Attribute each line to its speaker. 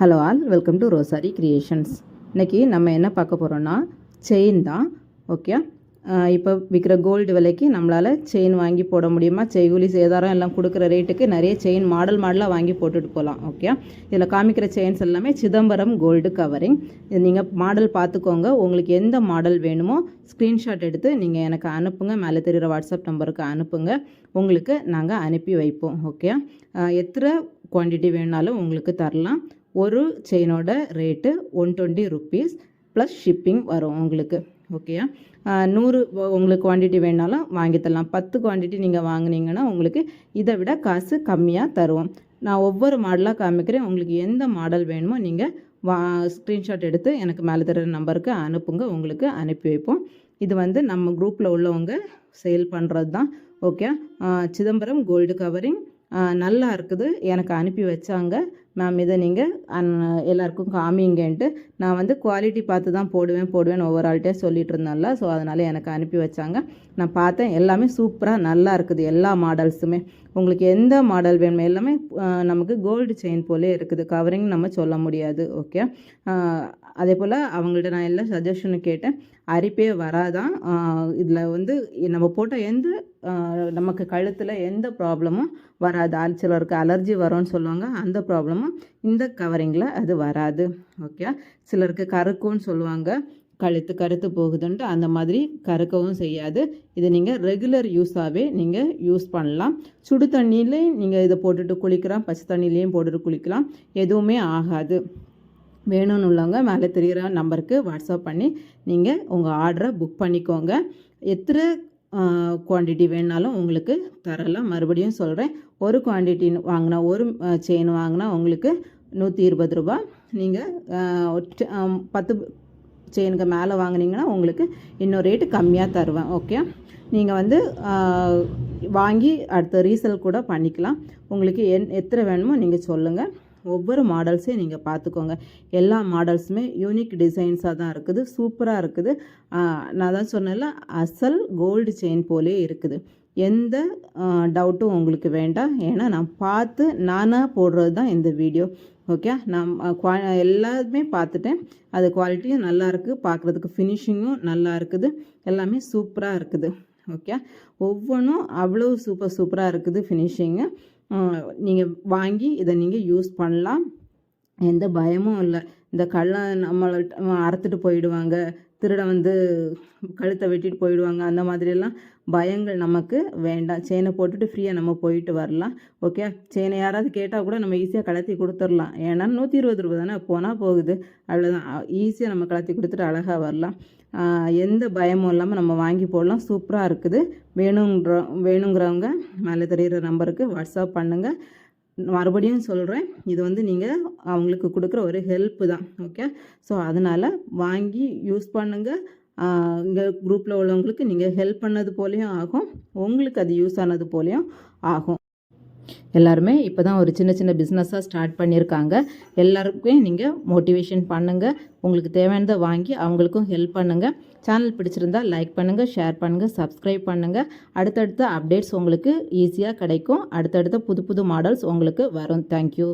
Speaker 1: Hello all welcome to Rosary creations இன்றைக்கி நம்ம என்ன பார்க்க போகிறோன்னா செயின் தான் ஓகே இப்போ விற்கிற கோல்டு விலைக்கு நம்மளால் செயின் வாங்கி போட முடியுமா? செய்கூலி சேதாரம் எல்லாம் கொடுக்குற ரேட்டுக்கு நிறைய செயின் மாடல் மாடலாக வாங்கி போட்டுட்டு போகலாம் ஓகே இதில் காமிக்கிற செயின்ஸ் எல்லாமே சிதம்பரம் கோல்டு கவரிங் இது நீங்கள் மாடல் பார்த்துக்கோங்க. உங்களுக்கு எந்த மாடல் வேணுமோ ஸ்க்ரீன்ஷாட் எடுத்து நீங்கள் எனக்கு அனுப்புங்க. மேலே தெரிகிற வாட்ஸ்அப் நம்பருக்கு அனுப்புங்க. உங்களுக்கு நாங்கள் அனுப்பி வைப்போம் ஓகே எத்தனை குவான்டிட்டி வேணாலும் உங்களுக்கு தரலாம். ஒரு செயினோட rate one twenty rupees plus shipping வரும் உங்களுக்கு. ஓகேயா நூறு உங்களுக்கு குவான்டிட்டி வேணாலும் வாங்கி தரலாம். பத்து குவான்டிட்டி நீங்கள் வாங்கினீங்கன்னா உங்களுக்கு இதை விட காசு கம்மியாக தருவோம். நான் ஒவ்வொரு மாடலாக காமிக்கிறேன். உங்களுக்கு எந்த மாடல் வேணுமோ நீங்கள் வா ஸ்க்ரீன்ஷாட் எடுத்து எனக்கு மேலே தர நம்பருக்கு அனுப்புங்க. உங்களுக்கு அனுப்பி வைப்போம். இது வந்து நம்ம குரூப்பில் உள்ளவங்க சேல் பண்ணுறது தான் ஓகே சிதம்பரம் கோல்டு கவரிங் நல்லா இருக்குது. எனக்கு அனுப்பி வச்சாங்க. மேம் இதை நீங்கள் எல்லாருக்கும் காமிங்கன்ட்டு நான் வந்து குவாலிட்டி பார்த்து தான் போடுவேன் போடுவேன் ஒவ்வொரு ஆள்கிட்டே சொல்லிட்டு இருந்தேன்ல. ஸோ அதனால் எனக்கு அனுப்பி வச்சாங்க. நான் பார்த்தேன் எல்லாமே சூப்பராக நல்லா இருக்குது. எல்லா மாடல்ஸுமே உங்களுக்கு எந்த மாடல் வேணுமோ எல்லாமே நமக்கு கோல்டு செயின் போலே இருக்குது. கவரிங் நம்ம சொல்ல முடியாது. ஓகே அதே போல் அவங்கள்ட்ட நான் எல்லாம் சஜஷனும் கேட்டேன். அரிப்பே வராதான் இதில் வந்து நம்ம போட்ட எந்த நமக்கு கழுத்தில் எந்த ப்ராப்ளமும் வராது. சிலருக்கு அலர்ஜி வரும்னு சொல்லுவாங்க. அந்த ப்ராப்ளமும் இந்த கவரிங்கில் அது வராது. ஓகே சிலருக்கு கருக்கும்னு சொல்லுவாங்க. கழுத்து கருத்து போகுதுன்ட்டு அந்த மாதிரி கருக்கவும் செய்யாது. இதை நீங்கள் ரெகுலர் யூஸாகவே நீங்கள் யூஸ் பண்ணலாம். சுடு தண்ணியிலையும் நீங்கள் இதை போட்டுட்டு குளிக்கலாம். பச்சை தண்ணியிலையும் போட்டுட்டு குளிக்கலாம். எதுவுமே ஆகாது. வேணும்னு உள்ளவங்க மேலே தெரிகிற நம்பருக்கு வாட்ஸ்அப் பண்ணி நீங்கள் உங்கள் ஆர்டரை புக் பண்ணிக்கோங்க. எத்தனை குவான்டிட்டி வேணாலும் உங்களுக்கு தரலாம். மறுபடியும் சொல்கிறேன் ஒரு குவான்டிட்டி வாங்கினா ஒரு செயின் வாங்கினா உங்களுக்கு நூற்றி இருபது ரூபா. நீங்கள் பத்து செயினுக்கு மேலே வாங்கினீங்கன்னா உங்களுக்கு இன்னும் ரேட்டு கம்மியாக தருவேன் ஓகே நீங்கள் வந்து வாங்கி அடுத்த ரீசேல் கூட பண்ணிக்கலாம். உங்களுக்கு என் எத்தனை வேணுமோ நீங்கள் சொல்லுங்கள் ஒவ்வொரு மாடல்ஸையும் நீங்கள் பார்த்துக்கோங்க. எல்லா மாடல்ஸுமே யூனிக் டிசைன்ஸாக தான் இருக்குது. சூப்பராக இருக்குது. நான் தான் சொன்னல அசல் கோல்டு செயின் போலே இருக்குது. எந்த டவுட்டும் உங்களுக்கு வேண்டாம். ஏன்னா நான் பார்த்து நானாக போடுறது தான் இந்த வீடியோ ஓகே நான் குவா எல்லாருமே பார்த்துட்டேன். அது குவாலிட்டியும் நல்லா இருக்குது பார்க்குறதுக்கு ஃபினிஷிங்கும் நல்லா இருக்குது. எல்லாமே சூப்பராக இருக்குது. ஓகே ஒவ்வொன்றும் அவ்வளோ சூப்பர் சூப்பராக இருக்குது ஃபினிஷிங்கு நீங்கள் வாங்கி இதை நீங்கள் யூஸ் பண்ணலாம். எந்த பயமும் இல்லை. இந்த கள்ள நம்மளை அறுத்துட்டு போயிடுவாங்க. திருட வந்து கழுத்தை வெட்டிட்டு போயிடுவாங்க. அந்த மாதிரியெல்லாம் பயங்கள் நமக்கு வேண்டாம். செயினை போட்டுட்டு ஃப்ரீயாக நம்ம போயிட்டு வரலாம். ஓகே செயினை யாராவது கேட்டால் கூட நம்ம ஈஸியாக கலத்தி கொடுத்துடலாம். ஏன்னா நூற்றி இருபது ரூபா தானே? போனால் போகுது. அவ்வளோதான் ஈஸியாக நம்ம கலத்தி கொடுத்துட்டு அழகாக வரலாம். எந்த பயமும் இல்லாமல் நம்ம வாங்கி போடலாம். சூப்பராக இருக்குது. வேணுங்கிற வேணுங்கிறவங்க மேலே தெரிகிற நம்பருக்கு வாட்ஸ்அப் பண்ணுங்கள் மறுபடியும் சொல்கிறேன் இது வந்து நீங்கள் அவங்களுக்கு கொடுக்குற ஒரு ஹெல்ப்பு தான். ஓகே ஸோ அதனால் வாங்கி யூஸ் பண்ணுங்கள் இங்கே குரூப்பில் உள்ளவங்களுக்கு நீங்கள் ஹெல்ப் பண்ணது போலேயும் ஆகும். உங்களுக்கு அது யூஸ் ஆனது போலேயும் ஆகும். எல்லாருமே இப்போ தான் ஒரு சின்ன சின்ன பிஸ்னஸாக ஸ்டார்ட் பண்ணியிருக்காங்க எல்லாருக்குமே நீங்கள் மோட்டிவேஷன் பண்ணுங்கள் உங்களுக்கு தேவையானதை வாங்கி அவங்களுக்கும் ஹெல்ப் பண்ணுங்கள் சேனல் பிடிச்சிருந்தா லைக் பண்ணுங்கள் ஷேர் பண்ணுங்கள் சப்ஸ்கிரைப் பண்ணுங்கள் அடுத்தடுத்த அப்டேட்ஸ் உங்களுக்கு ஈஸியாக கிடைக்கும். அடுத்தடுத்த புது புது மாடல்ஸ் உங்களுக்கு வரும். தேங்க்யூ